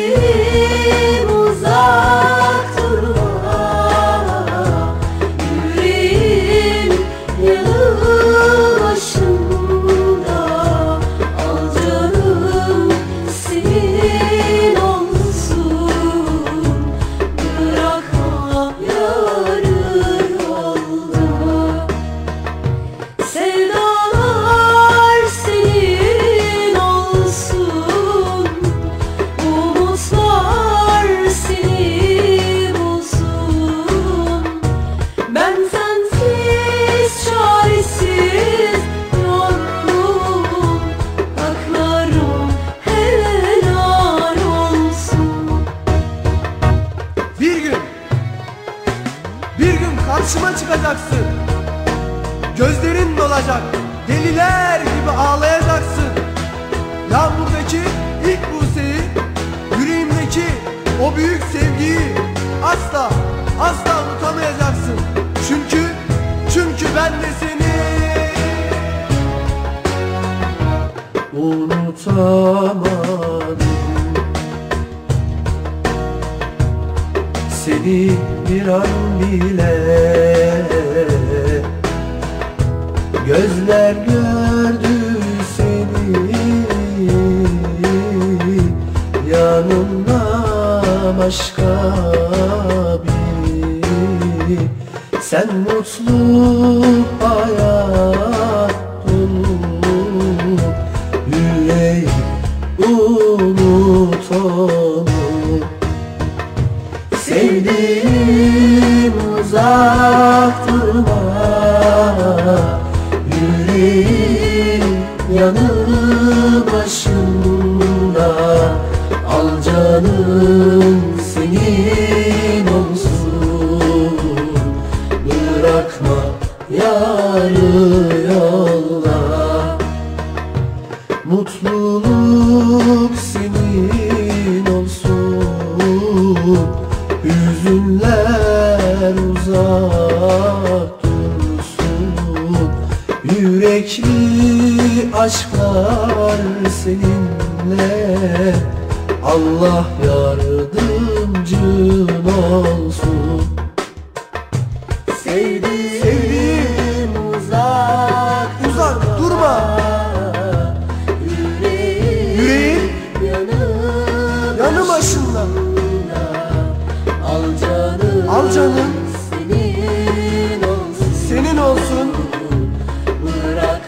Müzik Bir gün Bir gün karşıma çıkacaksın. Gözlerin dolacak Deliler gibi ağlayacaksın. Yağmurdaki ilk Buse'yi Yüreğimdeki o büyük sevgiyi Asla asla unutamayacaksın. Çünkü çünkü ben de seni Unutamam. Seni bir an bile. Gözler gördü seni. Yanımda başka biri. Sen mutlu hayat dolu Yüreği unut onu Sevdiğim uzak durma Yüreğim yanı başında Al canım senin olsun. Bırakma yarı yolla. Mutluluk senin Yürekli aşklar seninle. Allah yardımcın olsun